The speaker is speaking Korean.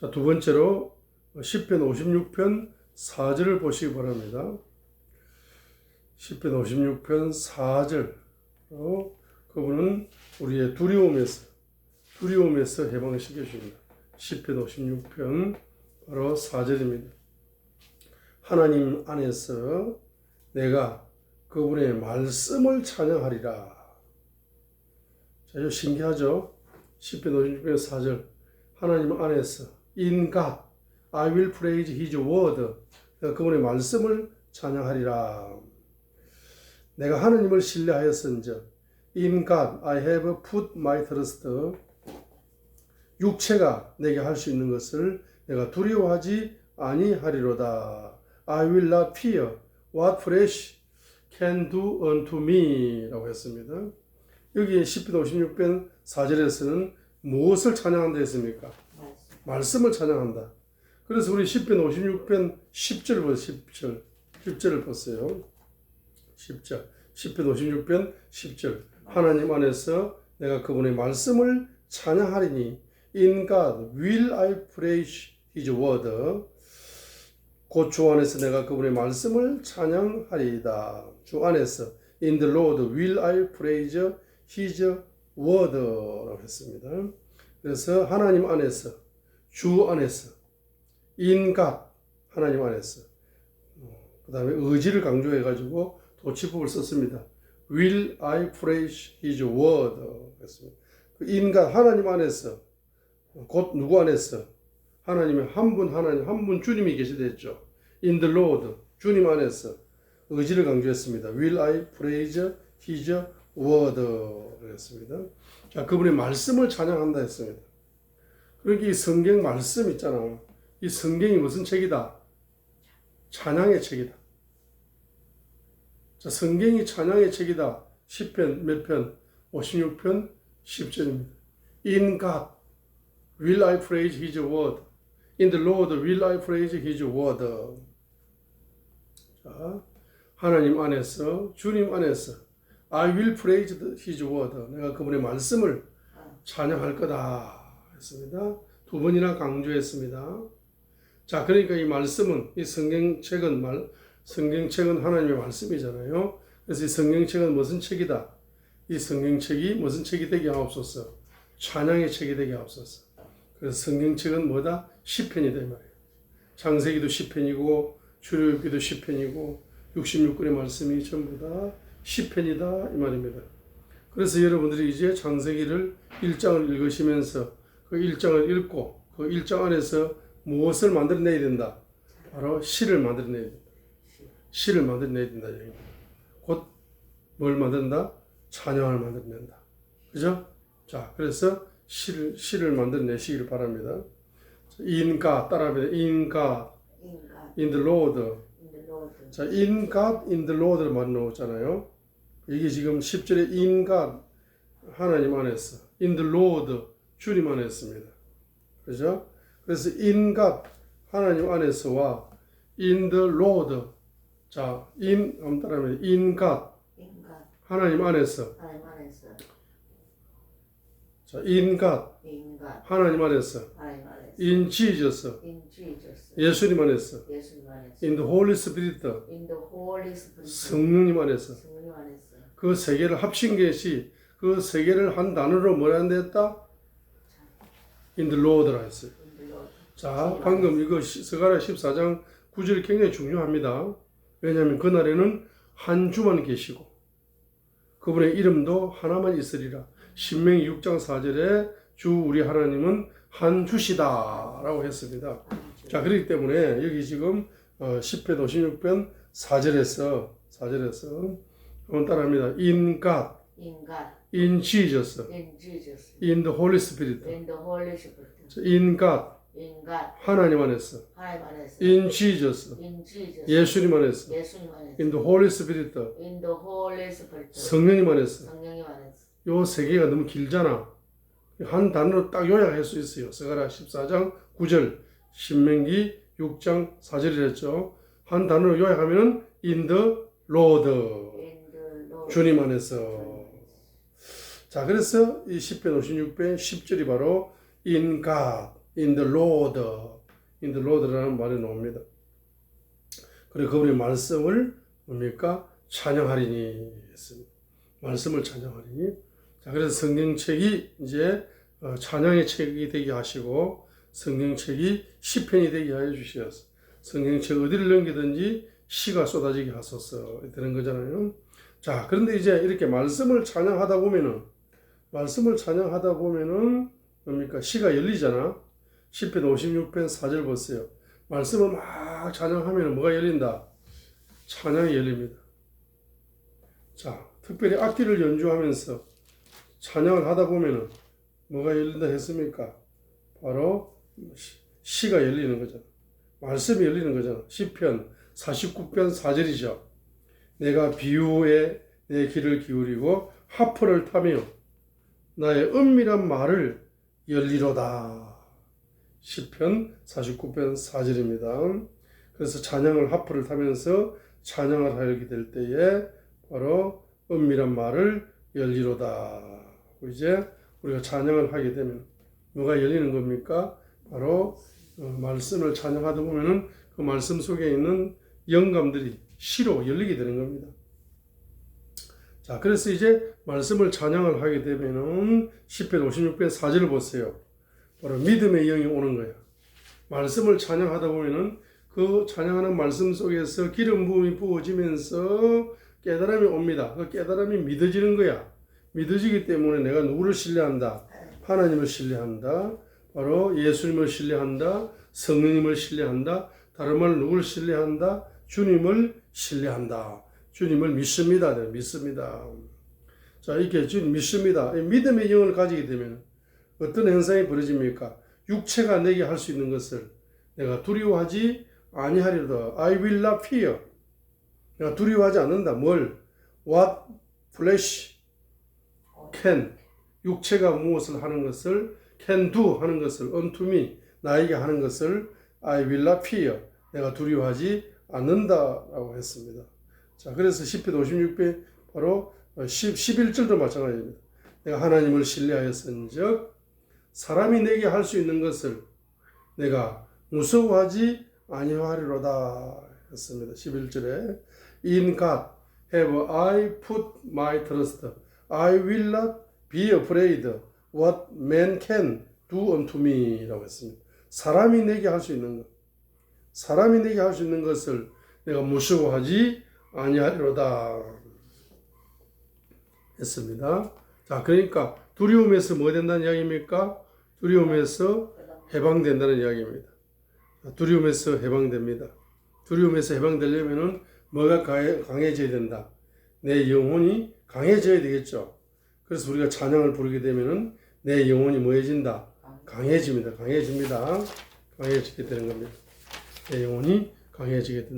자, 두 번째로 10편 56편 4절을 보시기 바랍니다. 10편 56편 4절. 그분은 우리의 두려움에서 두려움에서 해방시켜 줍니다. 10편 56편 바로 4절입니다. 하나님 안에서 내가 그분의 말씀을 찬양하리라. 자, 이거 신기하죠? 10편 56편 4절. 하나님 안에서 in God I will praise his word. 그분의 말씀을 찬양하리라. 내가 하나님을 신뢰하였은즉 in God I have put my trust. 육체가 내게 할 수 있는 것을 내가 두려워하지 아니하리로다. I will not fear what flesh can do unto me 라고 했습니다. 여기 10편 56편 4절에서는 무엇을 찬양한다 했습니까? 말씀을 찬양한다. 그래서 우리 10편 56편 10절 보세요. 10절. 10절을 보세요. 10절. 10편 56편 10절. 하나님 안에서 내가 그분의 말씀을 찬양하리니 In God will I praise His word. 곧주 안에서 내가 그분의 말씀을 찬양하리이다. 주 안에서 In the Lord will I praise His word라고 했습니다. 그래서 하나님 안에서 주 안에서 God 하나님 안에서 그 다음에 의지를 강조해 가지고 도치법을 썼습니다. Will I praise His word 했습니다. 그 God 하나님 안에서 곧 누구 안에서 하나님의 한 분 하나님 한 분 주님이 계시됐죠. In the Lord 주님 안에서 의지를 강조했습니다. Will I praise His word 그랬습니다. 자 그분의 말씀을 찬양한다 했습니다. 이 성경 말씀 있잖아. 이 성경이 무슨 책이다? 찬양의 책이다. 자 성경이 찬양의 책이다. 10편 몇 편? 56편 10절입니다. In God will I praise His word. In the Lord will I praise His word. 자, 하나님 안에서, 주님 안에서, I will praise His word. 내가 그분의 말씀을 찬양할 거다. 했습니다. 두 번이나 강조했습니다. 자, 그러니까 이 말씀은, 이 성경책은 말, 성경책은 하나님의 말씀이잖아요. 그래서 이 성경책은 무슨 책이다? 이 성경책이 무슨 책이 되게 하옵소서? 찬양의 책이 되게 하옵소서. 그래서 성경책은 뭐다? 시편이다 이 말이에요. 창세기도 시편이고 출애굽기도 시편이고 66권의 말씀이 전부 다 시편이다 이 말입니다. 그래서 여러분들이 이제 창세기를 1장을 읽으시면서 그 1장을 읽고 그 1장 안에서 무엇을 만들어내야 된다? 바로 시를 만들어내야 된다. 시를 만들어내야 된다. 곧 뭘 만든다? 찬양을 만들어낸다. 그죠? 자, 그래서 시를, 시를 만들어내시기를 바랍니다. 인가 따라합니다. 인가 in the Lord. 자, in God, in the Lord를 만 나오잖아요. 이게 지금 10절에 in God, 하나님 안에서, in the Lord, 주님 안에서입니다. 그죠? 그래서 in God, 하나님 안에서와 in the Lord, 자, in, 한번 따라하면 in God, 하나님 안에서, 하나님 안에서. 자, in God, 하나님 안에서, in Jesus, 예수님 안에서, 예수님 안에서. in the Holy Spirit, 성령님 안에서, 성령 안에서. 그 세 개를 합친 것이 그 세 개를 한 단어로 뭐라 한댔다? In the Lord라 했어요. 자, 방금 이거 시- 스가랴 14장 9절이 굉장히 중요합니다. 왜냐하면 그날에는 한 주만 계시고 그분의 이름도 하나만 있으리라. 신명기 6장 4절에 주 우리 하나님은 한 주시다라고 했습니다. 자, 그렇기 때문에 여기 지금 어, 10편 56편 4절에서 4절에서 한번 따라합니다. In God, 인간 in Jesus, in Jesus in the Holy Spirit, in the Holy Spirit in God, 인간 하나님 안에서, 하나님 안에서 in Jesus, in Jesus 예수님 안에서, 예수님 안에서 in the Holy Spirit, in the Holy Spirit 성령님 안에서. 성령님 안에서 요세 개가 너무 길잖아. 한 단어로 딱 요약할 수 있어요. 스가랴 14장 9절, 신명기 6장 4절이랬죠. 한 단어로 요약하면은 in the Lord. in the Lord 주님 안에서. 자, 그래서 이 10편 56편 10절이 바로 in God, in the Lord, in the Lord라는 말이 나옵니다. 그리고 그분의 말씀을 뭡니까? 찬양하리니 했습니다. 말씀을 찬양하리니. 자, 그래서 성경책이 이제 어, 찬양의 책이 되게 하시고 성경책이 시편이 되게 하여 주시었어. 성경책 어디를 넘기든지 시가 쏟아지게 하소서 되는 거잖아요. 자, 그런데 이제 이렇게 말씀을 찬양하다 보면은 말씀을 찬양하다 보면은 뭡니까? 시가 열리잖아. 시편 56편 4절 보세요. 말씀을 막 찬양하면 뭐가 열린다? 찬양이 열립니다. 자, 특별히 악기를 연주하면서 찬양을 하다 보면은 뭐가 열린다 했습니까? 바로 시- 시가 열리는 거잖아. 말씀이 열리는 거잖아. 시편 49편 4절이죠. 내가 비유에 내 귀를 기울이고 하프를 타며 나의 은밀한 말을 열리로다. 시편 49편 4절입니다. 그래서 찬양을 하프를 타면서 찬양을 하게 될 때에 바로 은밀한 말을 열리로다. 이제 우리가 찬양을 하게 되면 뭐가 열리는 겁니까? 바로 어, 말씀을 찬양하다 보면은 그 말씀 속에 있는 영감들이 시로 열리게 되는 겁니다. 자, 그래서 이제 말씀을 찬양을 하게 되면은 10편 56편 4절을 보세요. 바로 믿음의 영이 오는 거야. 말씀을 찬양하다 보면은 그 찬양하는 말씀 속에서 기름 부음이 부어지면서 깨달음이 옵니다. 그 깨달음이 믿어지는 거야. 믿어지기 때문에 내가 누구를 신뢰한다? 하나님을 신뢰한다. 바로 예수님을 신뢰한다. 성령님을 신뢰한다. 다른 말로 누구를 신뢰한다? 주님을 신뢰한다. 주님을 믿습니다. 네, 믿습니다. 자, 이렇게 주님 믿습니다. 이 믿음의 영을 가지게 되면 어떤 현상이 벌어집니까? 육체가 내게 할 수 있는 것을 내가 두려워하지 아니하리로다. I will not fear. 내가 두려워하지 않는다. 뭘? What flesh can. 육체가 무엇을 하는 것을 can do 하는 것을 unto me 나에게 하는 것을 I will not fear. 내가 두려워하지 않는다라고 했습니다. 자, 그래서 10편 56편 바로 10, 11절도 마찬가지입니다. 내가 하나님을 신뢰하였은 즉 사람이 내게 할 수 있는 것을 내가 무서워하지 아니하리로다 했습니다. 11절에 In God have I put my trust. I will not be afraid what man can do unto me 라고 했습니다. 사람이 내게 할 수 있는 것. 사람이 내게 할 수 있는 것을 내가 무서워하지 아니하리로다 했습니다. 자, 그러니까 두려움에서 뭐 된다는 이야기입니까? 두려움에서 해방된다는 이야기입니다. 두려움에서 해방됩니다. 두려움에서 해방되려면은 뭐가 강해- 강해져야 된다. 내 영혼이 강해져야 되겠죠. 그래서 우리가 찬양을 부르게 되면은 내 영혼이 뭐해진다? 강해집니다. 강해집니다. 강해지게 되는 겁니다. 내 영혼이 강해지게 된다.